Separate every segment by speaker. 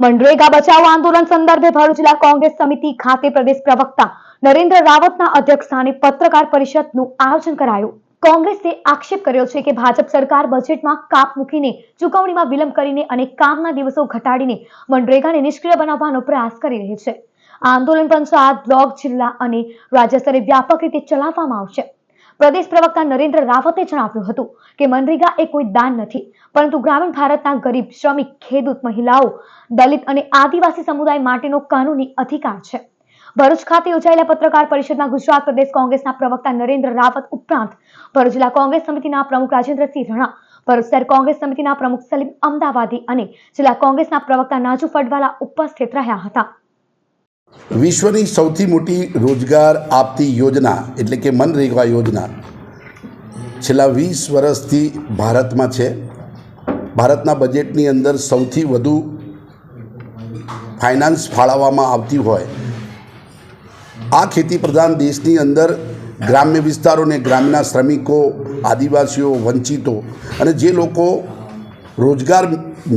Speaker 1: મનરેગા બચાવો આંદોલન સંદર્ભે ભરૂચ જિલ્લા કોંગ્રેસ સમિતિ ખાતે પ્રદેશ પ્રવક્તા નરેન્દ્ર રાવતના અધ્યક્ષસ્થાને પત્રકાર પરિષદનું આયોજન કરાયું. કોંગ્રેસે આક્ષેપ કર્યો છે કે ભાજપ સરકાર બજેટમાં કાપ મૂકીને ચૂકવણીમાં વિલંબ કરીને અને કામના દિવસો ઘટાડીને મનરેગાને નિષ્ક્રિય બનાવવાનો પ્રયાસ કરી રહી છે. આંદોલન પંચાયત, બ્લોક, જિલ્લા અને રાજ્ય સ્તરે વ્યાપક રીતે ચલાવવામાં આવશે. પ્રદેશ પ્રવક્તા નરેન્દ્ર રાવતે જણાવ્યું હતું કે મનરેગા એ કોઈ દાન નથી, પરંતુ ગ્રામીણ ભારતના ગરીબ, શ્રમિક, ખેડૂત મહિલાઓ, દલિત અને આદિવાસી સમુદાય માટેનો કાનૂની અધિકાર છે. ભરૂચ ખાતે યોજાયેલા પત્રકાર પરિષદમાં ગુજરાત પ્રદેશ કોંગ્રેસના પ્રવક્તા નરેન્દ્ર રાવત ઉપરાંત ભરૂચ જિલ્લા કોંગ્રેસ સમિતિના પ્રમુખ રાજેન્દ્રસિંહ રણા, ભરૂચ શહેર કોંગ્રેસ સમિતિના પ્રમુખ સલીમ અમદાવાદી અને જિલ્લા કોંગ્રેસના પ્રવક્તા નાજુ ફડવાલા ઉપસ્થિત રહ્યા હતા.
Speaker 2: વિશ્વની સૌથી મોટી રોજગાર આપતી યોજના એટલે કે મનરેગા યોજના છેલ્લા વીસ વર્ષથી ભારતમાં છે. ભારતના બજેટની અંદર સૌથી વધુ ફાઇનાન્સ ફાળવવામાં આવતી હોય. આ ખેતી પ્રધાન દેશની અંદર ગ્રામ્ય વિસ્તારોને ગ્રામ્યના શ્રમિકો, આદિવાસીઓ, વંચિતો અને જે લોકો રોજગાર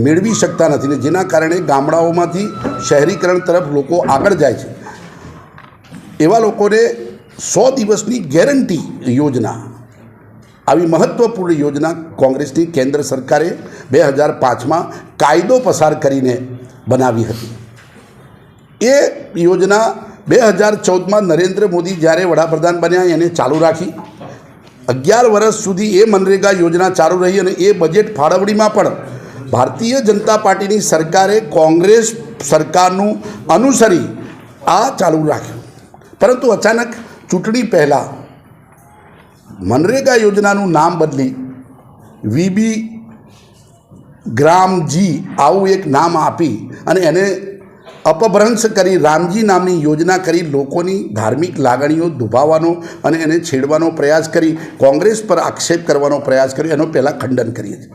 Speaker 2: મેળવી શકતા નથી ને જેના કારણે ગામડાઓમાંથી શહેરીકરણ તરફ લોકો આગળ જાય છે. એવા લોકોને સો દિવસની ગેરંટી યોજના, આવી મહત્ત્વપૂર્ણ યોજના કોંગ્રેસની કેન્દ્ર સરકારે બે હજાર પાંચમાં કાયદો પસાર કરીને બનાવી હતી. એ યોજના બે હજાર ચૌદમાં નરેન્દ્ર મોદી જ્યારે વડાપ્રધાન બન્યા એને ચાલુ રાખી. અગિયાર વર્ષ સુધી એ મનરેગા યોજના ચાલુ રહી અને એ બજેટ ફાળવણીમાં પણ ભારતીય જનતા પાર્ટીની સરકારે કોંગ્રેસ સરકારનું અનુસરી આ ચાલુ રાખ્યું. પરંતુ અચાનક ચૂંટણી પહેલાં મનરેગા યોજનાનું નામ બદલી વીબી ગ્રામજી આવું એક નામ આપી અને એને અપભ્રંશ કરી રામજી નામની યોજના કરી લોકોની ધાર્મિક લાગણીઓ દુભાવવાનો અને એને છેડવાનો પ્રયાસ કરી કોંગ્રેસ પર આક્ષેપ કરવાનો પ્રયાસ કર્યો. એનો પહેલાં ખંડન કરીએ છીએ.